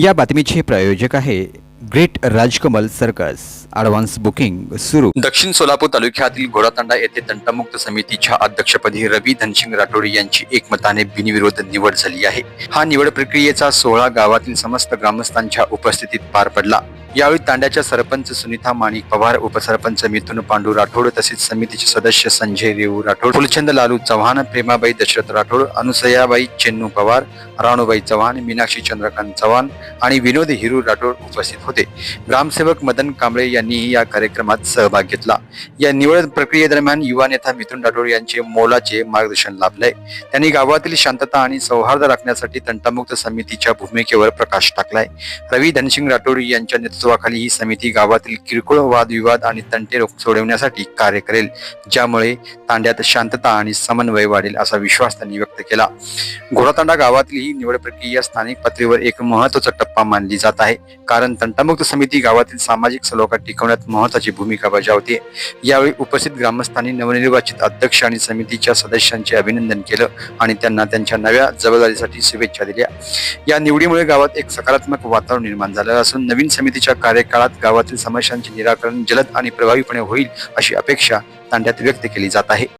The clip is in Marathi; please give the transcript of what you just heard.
या बातमीचे प्रायोजक आहे great Rajkamal circus. Advance booking सुरू. दक्षिण सोलापूर तालुक्यातील घोडातांडा येथे तंटामुक्त समितीच्या अध्यक्षपदी रवी धनसिंग राठोड यांची एकमताने बिनविरोध निवड झाली आहे. हा निवड प्रक्रियेचा सोहळा गावातील समस्त ग्रामस्थांच्या उपस्थितीत पार पडला. यावेळी तांड्याच्या सरपंच सुनीता माणिक पवार उपसरपंच मिथुन पांडू राठोड तसेच समितीचे सदस्य संजय रेऊ राठोड फुलचंद लालू चव्हाण प्रेमाबाई दशरथ राठोड अनुसयाबाई चेन्नू पवार राणूबाई चव्हाण मीनाक्षी चंद्रकांत चव्हाण आणि विनोद हिरू राठोड उपस्थित होते. ग्रामसेवक मदन कांबळे यांनीही या कार्यक्रमात सहभाग घेतला. या निवड प्रक्रियेदरम्यान युवा नेता मिथुन राठोड यांचे मोलाचे मार्गदर्शन लाभले त्यांनी गावातील शांतता आणि सौहार्द राखण्यासाठी तंटामुक्त समितीच्या भूमिकेवर प्रकाश टाकलाय. रवी धनसिंग राठोड यांच्या नेतृत्वाखाली ही समिती गावातील किरकोळ वादविवाद आणि तंटे सोडवण्यासाठी कार्य करेल ज्यामुळे तांड्यात शांतता आणि समन्वय वाढेल असा विश्वास त्यांनी व्यक्त केला. घोडातांडा गावातील ही निवड प्रक्रिया स्थानिक पातळीवर एक महत्त्वाचा टप्पा मानली जात आहे. कारण तंटामुक्त समिती गावातील सामाजिक सलोखा टिकवण्यात महत्वाची भूमिका बजावते. यावेळी उपस्थित ग्रामस्थांनी नवनिर्वाचित अध्यक्ष आणि समितीच्या सदस्यांचे अभिनंदन केलं आणि त्यांना त्यांच्या नव्या जबाबदारीसाठी शुभेच्छा दिल्या. या निवडीमुळे गावात एक सकारात्मक वातावरण निर्माण झालं असून नवीन समितीच्या कार्यकाळात गावातील समस्यांचे निराकरण जलद आणि प्रभावीपणे होईल अशी अपेक्षा तांड्यात व्यक्त केली जात आहे.